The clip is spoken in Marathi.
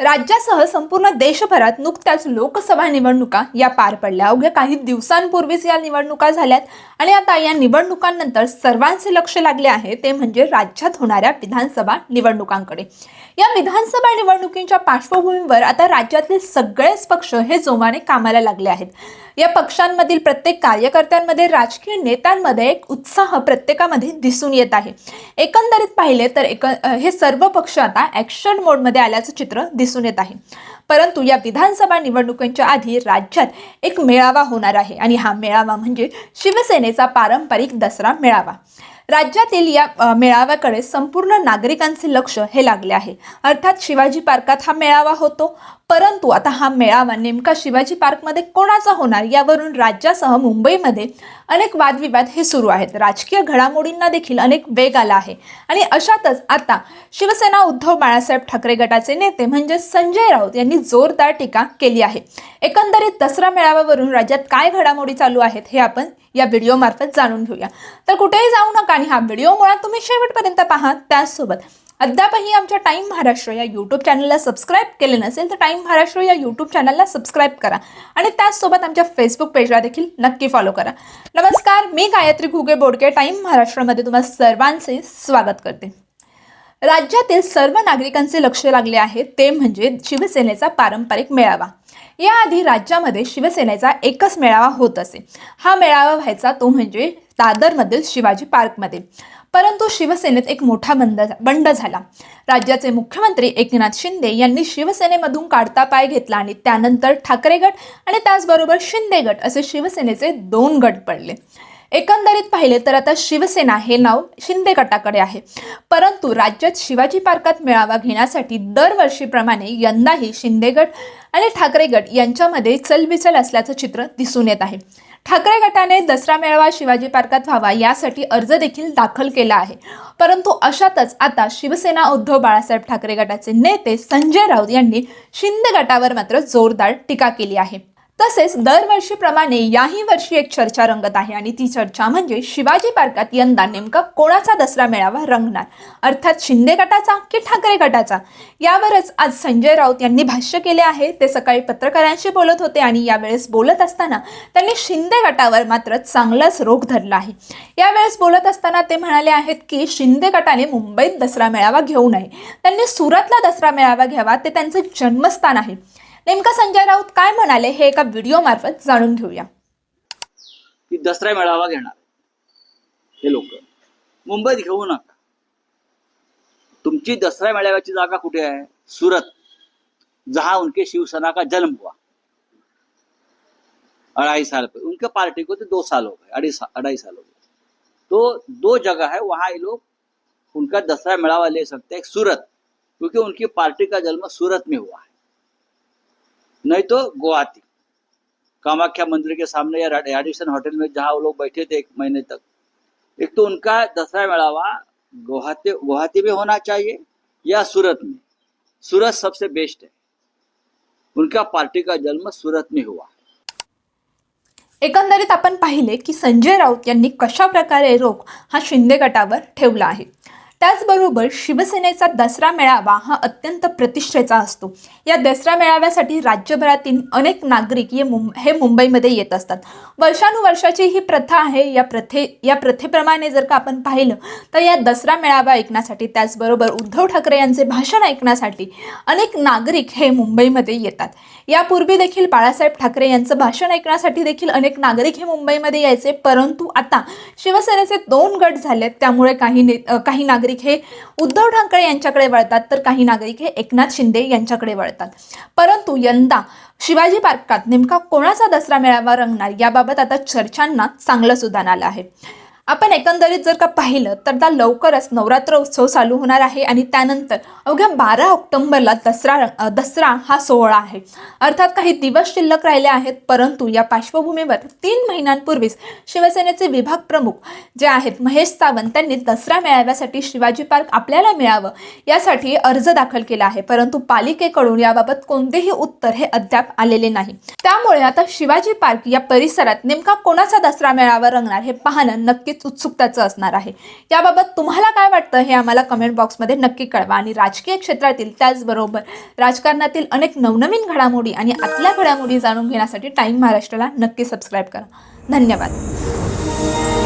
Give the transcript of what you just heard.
राज्यासह संपूर्ण देशभरात नुकत्याच लोकसभा निवडणुका या पार पडल्या. अवघ्या काही दिवसांपूर्वीच या निवडणुका झाल्यात आणि आता या निवडणुकांनंतर सर्वांचे लक्ष लागले आहे ते म्हणजे राज्यात होणाऱ्या विधानसभा निवडणुकांकडे. या विधानसभा निवडणुकींच्या पार्श्वभूमीवर आता राज्यातील सगळेच पक्ष हे जोमाने कामाला लागले आहेत. या पक्षांमधील प्रत्येक कार्यकर्त्यांमध्ये राजकीय नेत्यांमध्ये एक उत्साह प्रत्येकामध्ये दिसून येत आहे. एकंदरीत पाहिले तर एक हे सर्व पक्ष आता ॲक्शन मोडमध्ये आल्याचं चित्र दिसून येत आहे. परंतु या विधानसभा निवडणुकांच्या आधी राज्यात एक मेळावा होणार आहे आणि हा मेळावा म्हणजे शिवसेनेचा पारंपरिक दसरा मेळावा. राज्यातील या मेळाव्याकडे संपूर्ण नागरिकांचे लक्ष हे लागले आहे. अर्थात शिवाजी पार्कात हा मेळावा होतो. परंतु आता हा मेळावा नेमका शिवाजी पार्कमध्ये कोणाचा होणार यावरून राज्यासह मुंबईमध्ये अनेक वादविवाद हे सुरू आहेत. राजकीय घडामोडींना देखील अनेक वेग आला आहे. आणि अशातच आता शिवसेना उद्धव बाळासाहेब ठाकरे गटाचे नेते म्हणजे संजय राऊत यांनी जोरदार टीका केली आहे. एकंदरीत दसरा मेळाव्यावरून राज्यात काय घडामोडी चालू आहेत हे आपण या व्हिडिओमार्फत जाणून घेऊया. तर कुठेही जाऊ नका आणि हा व्हिडिओ मुळात तुम्ही शेवटपर्यंत पहा त्याचसोबत अद्यापही आमच्या टाईम महाराष्ट्र या यूट्यूब चॅनलला सबस्क्राईब केले नसेल तर टाईम महाराष्ट्र या यूट्यूब चॅनलला सबस्क्राईब करा. आणि त्याचसोबत आमच्या फेसबुक पेजला देखील नक्की फॉलो करा. नमस्कार मी गायत्री घुगे बोडके. टाईम महाराष्ट्रामध्ये तुम्हा सर्वांचे स्वागत करते. राज्यातील सर्व नागरिकांचे लक्ष लागले आहे. ते म्हणजे शिवसेनेचा पारंपरिक मेळावा. याआधी राज्यामध्ये शिवसेनेचा एकच मेळावा होत असे. हा मेळावा व्हायचा तो म्हणजे दादरमधील शिवाजी पार्कमध्ये. परंतु शिवसेनेत एक मोठा बंद बंड झाला. राज्याचे मुख्यमंत्री एकनाथ शिंदे यांनी शिवसेनेमधून काढता पाय घेतला आणि त्यानंतर ठाकरे गट आणि त्याचबरोबर शिंदे गट असे शिवसेनेचे दोन गट पडले. एकंदरीत पाहिले तर आता शिवसेना हे नाव शिंदे गटाकडे आहे. परंतु राज्यात शिवाजी पार्कात मेळावा घेण्यासाठी दरवर्षीप्रमाणे यंदाही शिंदे गट आणि ठाकरे गट यांच्यामध्ये चलबिचल असल्याचं चित्र दिसून येत आहे. ठाकरे गटाने दसरा मेळावा शिवाजी पार्कात व्हावा यासाठी अर्ज देखील दाखल केला आहे. परंतु अशातच आता शिवसेना उद्धव बाळासाहेब ठाकरे गटाचे नेते संजय राऊत यांनी शिंदे गटावर मात्र जोरदार टीका केली आहे. तसेच दरवर्षीप्रमाणे याही वर्षी एक चर्चा रंगत आहे आणि ती चर्चा म्हणजे शिवाजी पार्कात यंदा नेमका कोणाचा दसरा मेळावा रंगणार? अर्थात शिंदे गटाचा की ठाकरे गटाचा? यावरच आज संजय राऊत यांनी भाष्य केले आहे. ते सकाळी पत्रकारांशी बोलत होते आणि यावेळेस बोलत असताना त्यांनी शिंदे गटावर मात्र चांगलाच रोग धरला आहे. यावेळेस बोलत असताना ते म्हणाले आहेत की शिंदे गटाने मुंबईत दसरा मेळावा घेऊ नये. त्यांनी सुरतला दसरा मेळावा घ्यावा. ते त्यांचं जन्मस्थान आहे. नेमका संजय राऊत काय म्हणाले हे एका व्हिडिओ मार्फत जाणून घेऊया. की दसरा मेळावा घेणार. हे लोक. मुंबईत घेऊ नका. तुमची दसरा मेळाव्याची जागा कुठे आहे? सुरत. जहां उनके शिवसेना का जन्म हुआ. अढ़ाई साल पे. उनके पार्टी को तो दो साल हो गए अढ़ाई साल अढ़ाई साल हो गए. तो दो जगह है वहां ये लोग उनका दसरा मेळावा ले सकते हैं सूरत क्योंकि उनकी पार्टी का जन्म सूरत में हुआ है. नहीं तो गुवाहाटी। कामाख्या मंदिर के सामने या एडिसन होटल में जहाँ वो लोग बैठे थे एक महीने तक। एक तो उनका दसरा मेड़ावा गुवाहाटी गुवाहाटी में होना चाहिए या सूरत में? सूरत सबसे बेस्ट है। उनका पार्टी का जन्म सूरत में हुआ। एकंदरीत आपण पाहिले की संजय राऊत यांनी कशा प्रकारे रोख हा शिंदे गटावर ठेवला आहे? त्याचबरोबर शिवसेनेचा दसरा मेळावा हा अत्यंत प्रतिष्ठेचा असतो. या दसरा मेळाव्यासाठी राज्यभरातील अनेक नागरिक हे मुं हे मुंबईमध्ये येत असतात. वर्षानुवर्षाची ही प्रथा आहे. या प्रथे या प्रथेप्रमाणे जर का आपण पाहिलं तर या दसरा मेळावा ऐकण्यासाठी त्याचबरोबर उद्धव ठाकरे यांचे भाषण ऐकण्यासाठी अनेक नागरिक हे मुंबईमध्ये येतात. यापूर्वी देखील बाळासाहेब ठाकरे यांचं भाषण ऐकण्यासाठी देखील अनेक नागरिक हे मुंबईमध्ये यायचे परंतु आता शिवसेनेचे दोन गट झालेत. त्यामुळे काही ने काही नागरिक हे उद्धव ठाकरे यांच्याकडे वळतात तर काही नागरिक हे एकनाथ शिंदे यांच्याकडे वळतात. परंतु यंदा शिवाजी पार्कात नेमका कोणाचा दसरा मेळावा रंगणार याबाबत आता चर्चांना चांगलं सुदान आलं आहे. आपण एकंदरीत जर का पाहिलं तर त्या लवकरच नवरात्र उत्सव चालू होणार आहे आणि त्यानंतर अवघ्या बारा ऑक्टोंबरला दसरा दसरा हा सोहळा आहे. अर्थात काही दिवस शिल्लक राहिले आहेत परंतु या पार्श्वभूमीवर तीन महिन्यांपूर्वीच शिवसेनेचे विभाग प्रमुख जे आहेत महेश सावंत त्यांनी दसरा मेळाव्यासाठी शिवाजी पार्क आपल्याला मिळावं यासाठी अर्ज दाखल केला आहे. परंतु पालिकेकडून याबाबत कोणतेही उत्तर हे अद्याप आलेले नाही. त्यामुळे आता शिवाजी पार्क या परिसरात नेमका कोणाचा दसरा मेळावा रंगणार हे पाहणं नक्की नक्कीच उत्सुकताचं असणार आहे. याबाबत तुम्हाला काय वाटतं हे आम्हाला कमेंट बॉक्समध्ये नक्की कळवा आणि राजकीय क्षेत्रातील त्याचबरोबर राजकारणातील अनेक नवनवीन घडामोडी आणि आतल्या घडामोडी जाणून घेण्यासाठी टाईम महाराष्ट्राला नक्की सबस्क्राईब करा. धन्यवाद.